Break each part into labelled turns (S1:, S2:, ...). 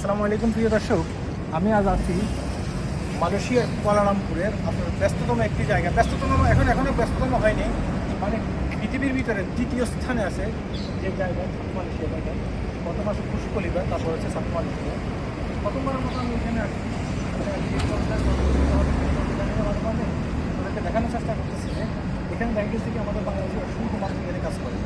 S1: আসসালামু আলাইকুম, প্রিয় দর্শক। আমি আজ আছি মালয়েশিয়ার কুয়ালালামপুরের আপনার ব্যস্ততম একটি জায়গা ব্যস্ততম এখন এখনও ব্যস্ততম হয়নি। মানে পৃথিবীর ভিতরে দ্বিতীয় স্থানে আছে যে জায়গা সাত মালয়েশিয়া জায়গা গত মাসে পুষ্কলিবা তারপর হচ্ছে সাত মালয়েশিয়া প্রথমবারের মতো আমি এখানে আসছি ওদেরকে দেখানোর চেষ্টা করতেছি যে এখানে দেখা কি আমাদের বাংলাদেশে অসংখ্য মানুষ কাজ করে।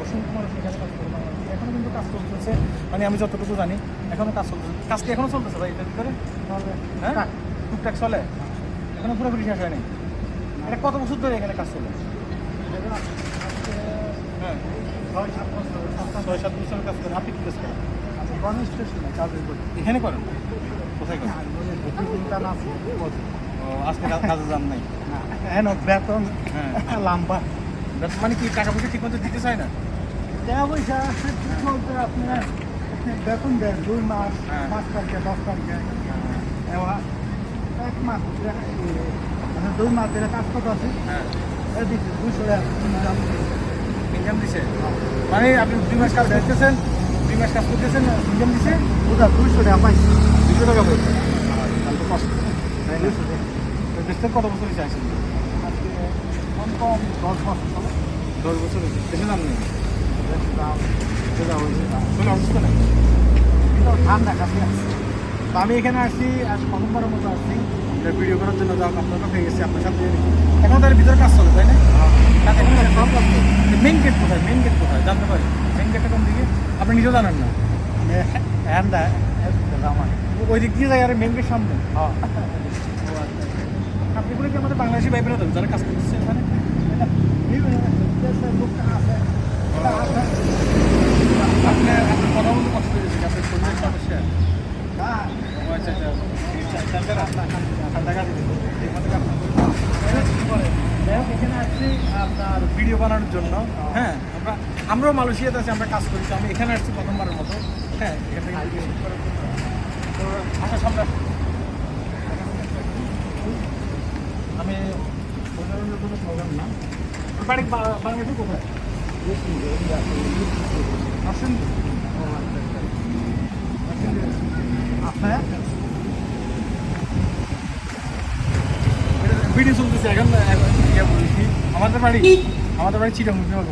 S1: অসংখ্য মানুষ এখানে কাজ করে বাংলাদেশে এখনও কিন্তু কাজ চলতেছে মানে আমি যতটুকু জানি এখনও কাজ চলতেছে। কাজ কি এখনও চলতেছে ভাই এটার ভিতরে? হ্যাঁ? টুকটাক চলে? এখনও পুরোপুরি শেষ হয়নি? এটা কত বছর ধরে এখানে কাজ চলে? হ্যাঁ। ছয় সাত বছর কাজ করেন আপনি কি কাজ করেন?
S2: গণেশ স্টেশনে কাজের করি।
S1: এখানে করেন? কোথায় করেন?
S2: চিন্তা না
S1: ও আজকে কাজে যান নাই?
S2: হ্যাঁ বেতন
S1: হ্যাঁ।
S2: লাম্বা।
S1: মানে কি টাকা পয়সা ঠিক মতো দিতে চায় না?
S2: টাকা পয়সা চলতে আপনার বেতন দেন দুই মাস
S1: হ্যাঁ।
S2: পাঁচ তারিখে দশ তারিখে। এবার এক মাস মানে দুই মাস ধরে কাজ করতে আছে
S1: হ্যাঁ
S2: দিচ্ছি টাকা ইনকাম।
S1: দিছে। মানে আপনি দুই মাস কাজ করতেছেন দুই মাস কাজ করতেছেন ইনকাম দিছে?
S2: ওটা দুইশো টাকা পাইছি।
S1: দুশো টাকা কষ্ট তাই
S2: টাকা।
S1: কত বছর চাইছেন
S2: কম দশ
S1: দশ বছর
S2: বেশি দাম যেটা হয়েছে দাম
S1: কোনো অসুস্থ নেই
S2: কিন্তু ঠান্ডা কাছে
S1: তো আমি এখানে আসছি আজ প্রথমবারের মতো আসছি ভিডিও করার জন্য যাক আপনারা হয়ে গেছে আপনার সাথে এখন তার ভিতরে কাজ চলে তাই না? কাজ এখন মেন গেট কোথায়? মেন গেট কোথায়? জানতে পারি। মেন গেটটা কোন দিকে? আপনি নিজেও জানেন না?
S2: ঠান্ডা আমার
S1: ওই দিক দিয়ে যায় আর মেন গেট সামনে।
S2: হ্যাঁ।
S1: আপনি বলে কি আমাদের বাংলাদেশি ভাইবেরা তো যারা কাজ করতেছে এখানে আপনি আপনি কথা বলতে কষ্ট হয়েছে আপনার শরীরের সমস্যা ও আচ্ছা আচ্ছা ঠান্ডা কাজ এখানে আসছি আপনার ভিডিও বানানোর জন্য হ্যাঁ আমরা আমরাও মালয়েশিয়াতে আছি আমরা কাজ করি আমি এখানে আসছি প্রথমবারের মতো হ্যাঁ এখান থেকে ভিডিও শুট করার জন্য। তো। আমি বোঝানোর কোনো প্রবলেম না বাড়ি বাংলাদেশে কোথায়? আসেন। আমাদের বাড়ি আমাদের বাড়ি চিটা মুখে করি।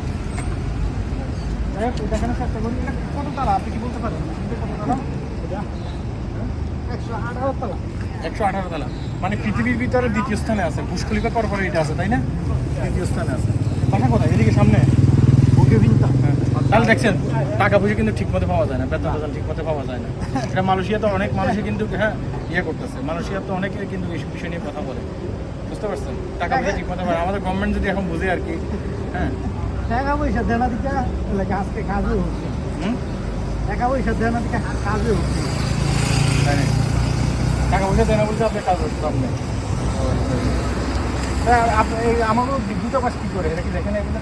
S1: কত তালা? আপনি কি বলতে পারেন? কত
S2: একশো আঠারো তলা।
S1: একশো আঠারো তালা। মানে পৃথিবীর ভিতরে দ্বিতীয় স্থানে আছে। পরে এটা আছে, তাই না? দ্বিতীয় স্থানে আছে। বাসা কোথায়? এদিকে সামনে। হ্যাঁ। তাহলে দেখছেন টাকা পয়সা কিন্তু ঠিক মতো পাওয়া যায় না বেতন টেতন ঠিক মতো পাওয়া যায় না। এটা মালয়েশিয়াতে অনেক মানুষই কিন্তু হ্যাঁ ইয়ে করতেছে। মালয়েশিয়াতে অনেকে কিন্তু এইসব বিষয় নিয়ে কথা বলে। বুঝতে পারছেন? টাকা পয়সা ঠিক মতো পায় না। আমাদের গভর্নমেন্ট যদি এখন বুঝে আর কি হ্যাঁ।
S2: টাকা পয়সা দেনা দিকে আজকে কাজও হচ্ছে।
S1: হুম?
S2: টাকা পয়সা দেনা দিকে কাজও হচ্ছে?
S1: টাকা পয়সা দেয় না বলতে আপনার কাজ হচ্ছে সামনে আপনি এই আমাকে দুটো কাজ কী করে? এটা কি দেখেন এগুলো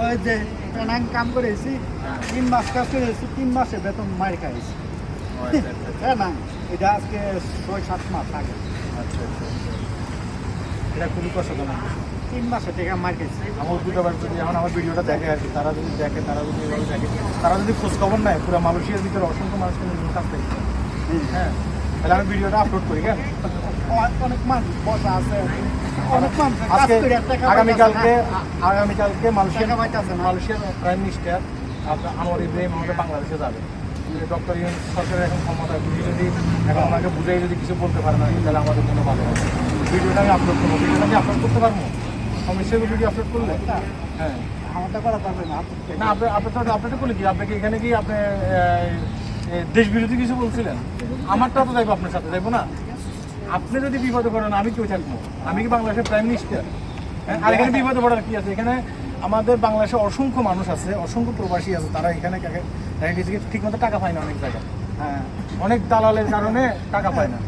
S2: ওই যে ট্রেনাং কাম করেছি তিন মাস কাজ করেছি তিন মাসে বেতন মার খাইছি।
S1: আচ্ছা।
S2: হ্যাঁ না এটা আজকে ছয় সাত মাস আগে।
S1: আচ্ছা। এটা খুবই কষ্টজনক
S2: তিন মাসে টাকা মার খাইছি।
S1: আমার দুটোবার যদি এখন আমার ভিডিওটা দেখে আর কি তারা যদি দেখে তারা যদি এভাবে দেখে তারা যদি খোঁজ খবর নেয় পুরো মালয়েশিয়ার ভিতরে অসংখ্য মানুষ কিন্তু নিয়ে কাজ পেয়েছে হ্যাঁ। তাহলে আমি ভিডিওটা আপলোড করি কেন
S2: অনেক মানুষ বসা আছে। অনেক মানুষ
S1: আজকে আগামীকালকে আগামীকালকে। মালয়েশিয়ার প্রাইম মিনিস্টার আপনার আনোয়ার ইব্রাহিম আমাদের বাংলাদেশে যাবে। ডক্টর সরকারের এখন ক্ষমতা বুঝি যদি এখন ওনাকে বুঝাই যদি কিছু বলতে পারে না তাহলে আমাদের জন্য ভালো হবে ভিডিওটা আমি আপলোড করব। ভিডিওটা আমি আপলোড করতে পারব? ভিডিও আপলোড করলে? হ্যাঁ।
S2: আমারটা করা যাবে না
S1: না আপনি আপনি আপনি করলে কি? আপনাকে এখানে কি আপনি দেশ বিরোধী কিছু বলছিলেন? আমারটা তো যাইবো আপনার সাথে যাইবো না? আপনি যদি বিপদে পড়েন আমি কেউ থাকব। আমি কি বাংলাদেশের প্রাইম মিনিস্টার হ্যাঁ আর এখানে বিপদে পড়ার কি আছে? এখানে আমাদের বাংলাদেশে অসংখ্য মানুষ আছে, অসংখ্য প্রবাসী আছে, তারা এখানে ঠিক মতো টাকা পায় না অনেক জায়গায়।
S2: হ্যাঁ
S1: অনেক দালালের কারণে টাকা পায় না।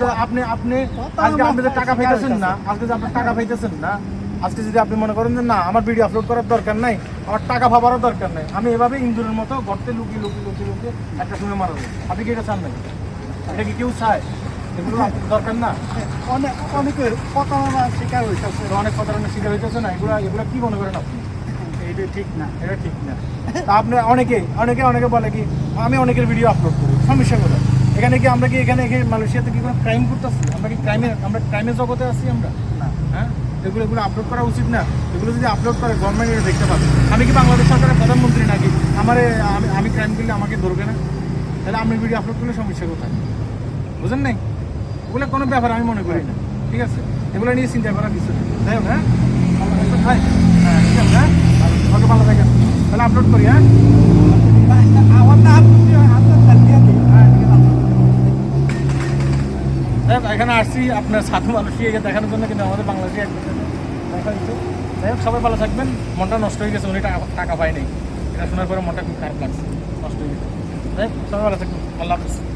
S1: তো আপনি আপনি আজকে আপনি টাকা পাইতেছেন না, আজকে যে আপনি টাকা পাইতেছেন না আজকে যদি আপনি মনে করেন যে না আমার ভিডিও আপলোড করার দরকার নাই আমার টাকা ভাবারও দরকার নাই আমি এভাবে ইন্দুরের মতো গর্তে লুকিয়ে লুকিয়ে লুকিয়ে লুকিয়ে একটা সময় মারা যাব আপনি কি এটা চান নাকি? এটা কি কেউ চায়? এগুলো দরকার না।
S2: অনেক অনেকের প্রতারণার শিকার হইতেছে।
S1: তো অনেক প্রতারণার শিকার হইতেছে না এগুলো এগুলো কি মনে করেন আপনি? এটা ঠিক
S2: না।
S1: এটা ঠিক না। আপনি অনেকে অনেকে অনেকে বলে কি আমি অনেকের ভিডিও আপলোড করি সমস্যা করে এখানে কি আমরা কি এখানে এখানে মালয়েশিয়াতে কি কোনো ক্রাইম করতেছি? আমরা কি ক্রাইমে আমরা ক্রাইমের জগতে আছি আমরা?
S2: না।
S1: হ্যাঁ? এগুলো এগুলো আপলোড করা উচিত না। এগুলো যদি আপলোড করে গভর্নমেন্ট এটা দেখতে পাবে। আমি কি বাংলাদেশ সরকারের প্রধানমন্ত্রী নাকি? আমার আমি আমি ক্রাইম করলে আমাকে ধরবে না? তাহলে আমি ভিডিও আপলোড করলে সমস্যা কোথায়? বুঝেন নাই? ওগুলো কোনো ব্যাপার, আমি মনে করি না। ঠিক আছে? এগুলো নিয়ে চিন্তা করার কিছু যাই হোক হ্যাঁ? ভাই হ্যাঁ? ঠিক আছে হ্যাঁ? ভালো থাকেন তাহলে আপলোড করি হ্যাঁ
S2: আমার নাম আপনার চালিয়ে দিই
S1: হ্যাঁ ঠিক আছে যাই হোক, এখানে আসছি আপনার সাধু মানুষই এই দেখানোর জন্য কিন্তু আমাদের বাংলাদেশে দেখা যাই হোক সবাই ভালো থাকবেন। মনটা নষ্ট হয়ে গেছে উনি টাকা টাকা পায় নাই এটা শোনার পরে মনটা খুব খারাপ লাগছে। নষ্ট হয়ে গেছে। যাই হোক, সবাই ভালো থাকবেন। আল্লাহ হাফিজ।